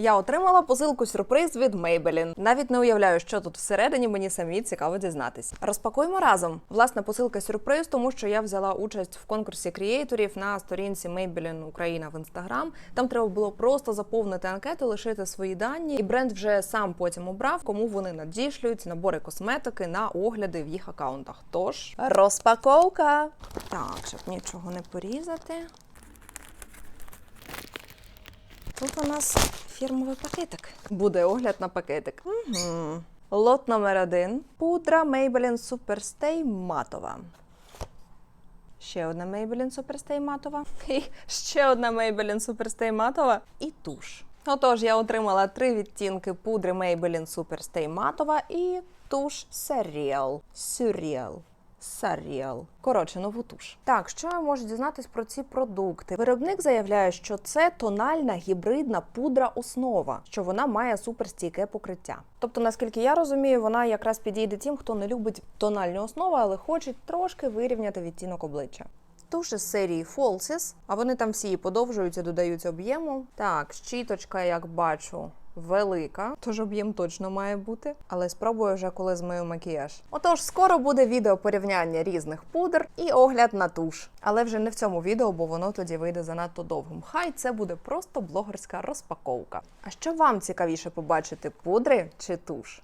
Я отримала посилку сюрприз від Maybelline. Навіть не уявляю, що тут всередині мені самі цікаво дізнатись. Розпакуємо разом. Власне, посилка сюрприз, тому що я взяла участь в конкурсі креаторів на сторінці Maybelline Україна в інстаграм. Там треба було просто заповнити анкету, лишити свої дані, і бренд вже сам потім обрав, кому вони надішлють набори косметики на огляди в їх акаунтах. Тож розпаковка. Так, щоб нічого не порізати. Тут у нас фірмовий пакетик. Буде огляд на пакетик. Угу. Лот номер один. Пудра Maybelline Superstay матова. Ще одна Maybelline Superstay матова. І ще одна Maybelline Superstay матова. І туш. Отож, я отримала три відтінки пудри Maybelline Superstay матова і туш Surreal. Surreal. Саріал. Коротше, нову туш. Так, що я можу дізнатись про ці продукти? Виробник заявляє, що це тональна гібридна пудра основа, що вона має суперстійке покриття. Тобто, наскільки я розумію, вона якраз підійде тим, хто не любить тональну основу, але хоче трошки вирівняти відтінок обличчя. Туш із серії Falsis, а вони там всі подовжуються, додають об'єму. Так, щіточка, як бачу, велика, тож об'єм точно має бути. Але спробую вже коли змию макіяж. Отож, скоро буде відео порівняння різних пудр і огляд на туш. Але вже не в цьому відео, бо воно тоді вийде занадто довгим. Хай це буде просто блогерська розпаковка. А що вам цікавіше побачити пудри чи туш?